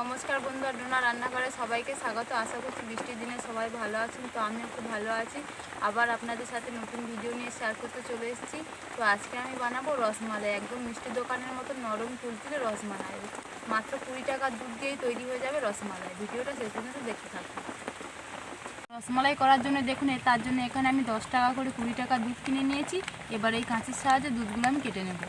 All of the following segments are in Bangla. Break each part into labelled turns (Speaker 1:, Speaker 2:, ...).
Speaker 1: নমস্কার বন্ধুরা ডোনা রান্নাঘরে সবাইকে স্বাগত। আশা করছি বৃষ্টির দিনে সবাই ভালো আছেন, তো আমিও খুব ভালো আছি। আবার আপনাদের সাথে নতুন ভিডিও নিয়ে শেয়ার করতে চলে এসেছি। তো আজকে আমি বানাবো রসমালাই, একদম মিষ্টি দোকানের মতো নরম তুলতুলে রসমালাই। মাত্র কুড়ি টাকার দুধ দিয়েই তৈরি হয়ে যাবে রসমালাই। ভিডিওটা শেষ পর্যন্ত দেখতে থাকুন। রসমালাই করার জন্য দেখুন তার জন্য এখানে আমি দশ টাকা করে কুড়ি টাকা দুধ কিনে নিয়েছি। এবার এই কাঁচির সাহায্যে দুধগুলো আমি কেটে নেব।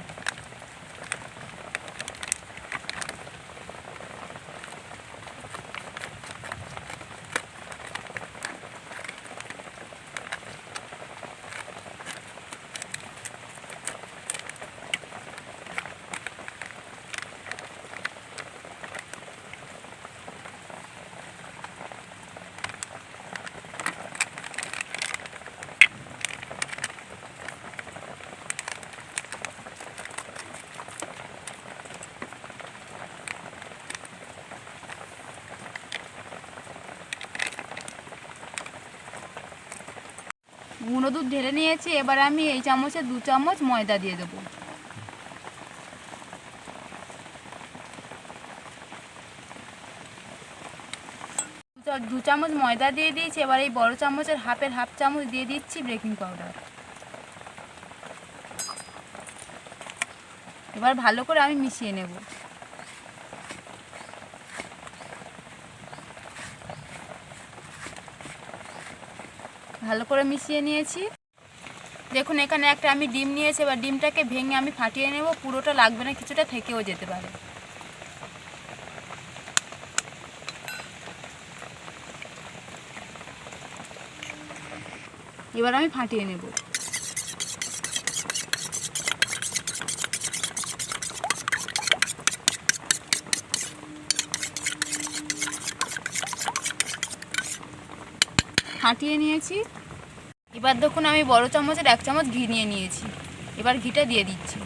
Speaker 1: গুঁড়ো দুধ ঢেলে নিয়েছি, এবার আমি এই চামচে দু চামচ ময়দা দিয়ে দেবো। দু চামচ ময়দা দিয়ে দিয়েছি, এবার এই বড় চামচের হাফের হাফ চামচ দিয়ে দিচ্ছি বেকিং পাউডার। এবার ভালো করে আমি মিশিয়ে নেব। ভালো করে মিশিয়ে নিয়েছি। দেখুন, এখানে একটা আমি ডিম নিয়েছি, এবার ডিমটাকে ভেঙে আমি ফাটিয়ে নেব। পুরোটা লাগবে না, কিছুটা থেকেও যেতে পারে। এবার আমি ফাটিয়ে নেব। ফাটিয়ে নিয়েছি। এবার দেখুন আমি বড় চামচের এক চামচ ঘি নিয়ে নিয়েছি। এবার ঘিটা দিয়ে দিচ্ছি।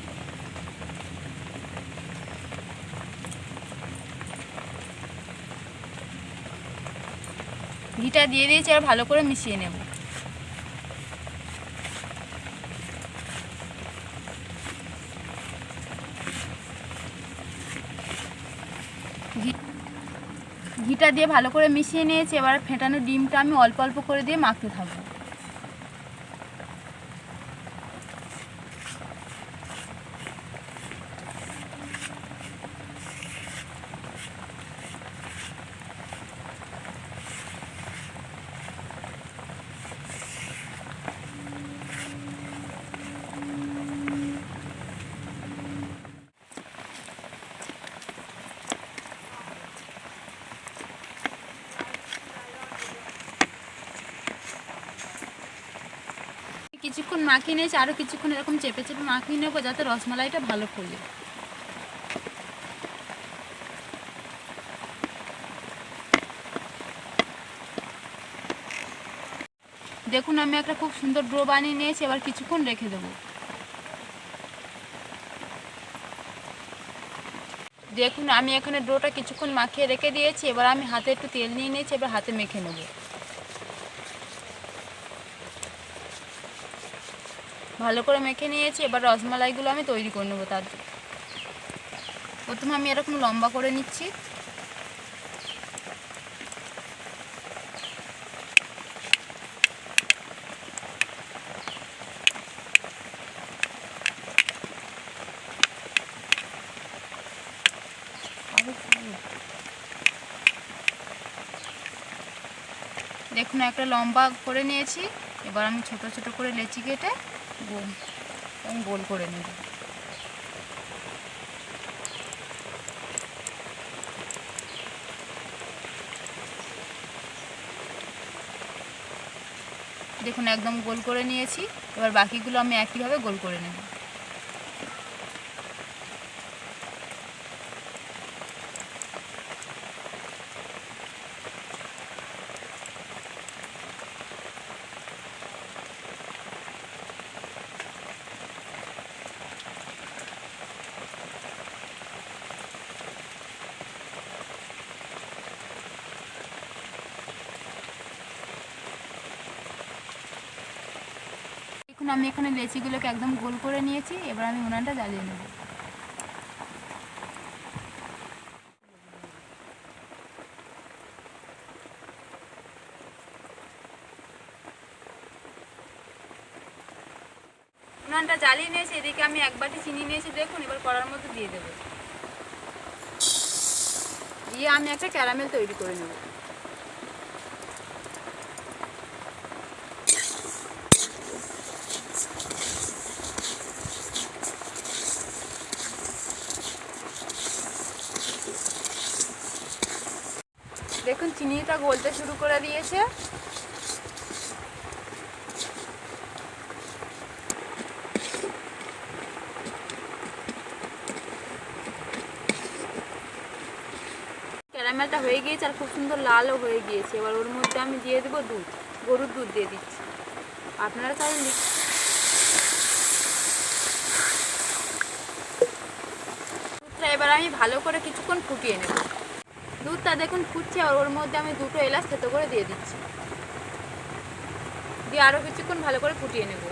Speaker 1: ঘিটা দিয়ে দিয়েছি আর ভালো করে মিশিয়ে নেব। ঘিটা দিয়ে ভালো করে মিশিয়ে নিয়েছি, এবার ফেটানো ডিমটা আমি অল্প অল্প করে দিয়ে মাখতে থাকব। কিছুক্ষণ মাখিয়ে নিয়েছি আরও কিছুক্ষণ এরকম চেপে চেপে মাখিয়ে নেব যাতে রসমালাইটা ভালো ফোলে। দেখুন, আমি একটা খুব সুন্দর ড্রো বানিয়ে নিয়েছি, এবার কিছুক্ষণ রেখে দেবো। দেখুন, আমি এখানে ডোটা কিছুক্ষণ মাখিয়ে রেখে দিয়েছি, এবার আমি হাতে একটু তেল নিয়ে নিয়েছি, এবার হাতে মেখে নেব। ভালো করে মেখে নিয়েছি, এবার রসমালাইগুলো আমি তৈরি করে নেব তার। প্রথমে আমি এরকম লম্বা করে নিচ্ছি দেখুন, একটা লম্বা করে নিয়েছি এবার আমি ছোট ছোট করে লেচি কেটে গোল আমি গোল করে নেব। দেখুন, একদম গোল করে নিয়েছি। এবার বাকিগুলো আমি একইভাবে গোল করে নেব। এখন আমি এখানে লেচিগুলোকে একদম গোল করে নিয়েছি, এবার আমি উনানটা জ্বালিয়ে নেব। উনানটা জ্বালিয়ে নিয়েছি, এদিকে আমি এক বাটি চিনি নিয়েছি, দেখুন, এবার কড়ার মধ্যে দিয়ে দেবো। দিয়ে আমি একটা ক্যারামেল তৈরি করে নেব। দেখুন, চিনিটা গলতে শুরু করে দিয়েছে। ক্যারামেলটা হয়ে গিয়েছে আর খুব সুন্দর লালও হয়ে গিয়েছে। এবার ওর মধ্যে আমি দিয়ে দেবো দুধ, গরুর দুধ দিয়ে দিচ্ছি। আপনারা চাইলে লি- দুধটা এবার আমি ভালো করে কিছুক্ষণ ফুটিয়ে নেব। দুধটা দেখুন ফুটছে, আর ওর মধ্যে আমি দুটো এলাচ থেতো করে দিয়ে দিচ্ছি। দিয়ে আরও কিছুক্ষণ ভালো করে ফুটিয়ে নেব।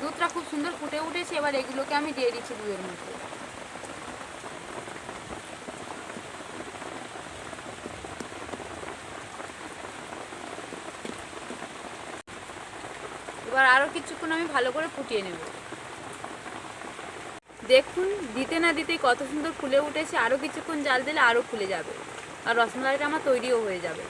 Speaker 1: দুধটা খুব সুন্দর ফুটে উঠেছে, এবার এগুলোকে আমি দিয়ে দিচ্ছি দুধের মধ্যে। এবার আরও কিছুক্ষণ আমি ভালো করে ফুটিয়ে নেব। দেখুন দিতে না দিতে কত সুন্দর ফুলে উঠেছে আরও কিছুক্ষণ জাল দিলে আরও ফুলে যাবে। আর রসমালাইটা আমার তৈরিও হয়ে যাবে।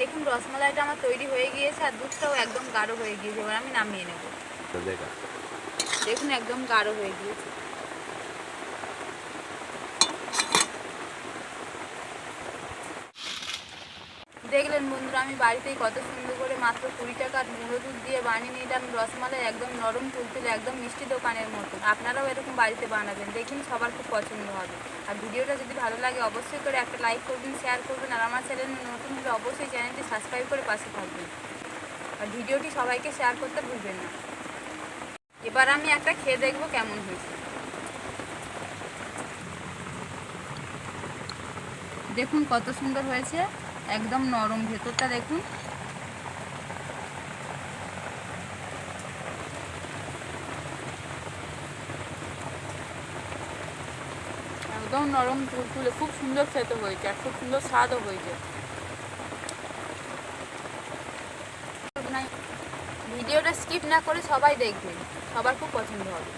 Speaker 1: দেখুন রসমালাইটা আমার তৈরি হয়ে গিয়েছে আর দুধটাও একদম গাঢ় হয়ে গিয়েছে এবার আমি নামিয়ে নেব। দেখুন একদম গাঢ় হয়ে গিয়েছে। দেখলেন বন্ধুরা, আমি বাড়িতেই কত সুন্দর করে মাত্র কুড়ি টাকার গুঁড়ো দুধ দিয়ে বানিয়ে নিলাম রসমালাই একদম নরম তুলতুলে, একদম মিষ্টি দোকানের মতন আপনারাও এরকম বাড়িতে বানাবেন, দেখুন সবার খুব পছন্দ হবে। আর ভিডিওটা যদি ভালো লাগে, অবশ্যই করে একটা লাইক করবেন শেয়ার করবেন, আর আমার চ্যানেল নতুন হলে অবশ্যই চ্যানেলটি সাবস্ক্রাইব করে পাশে থাকবেন। আর ভিডিওটি সবাইকে শেয়ার করতে ভুলবেন না। এবার আমি একটা খেয়ে দেখব কেমন হয়েছে। দেখুন কত সুন্দর হয়েছে। একদম নরম ভেতরটা দেখুন। একদম নরম তুলতুলে, খুব সুন্দর খেতে হয়েছে, আর খুব সুন্দর স্বাদও হয়েছে। ভিডিওটা স্কিপ না করে সবাই দেখবেন, সবার খুব পছন্দ হবে।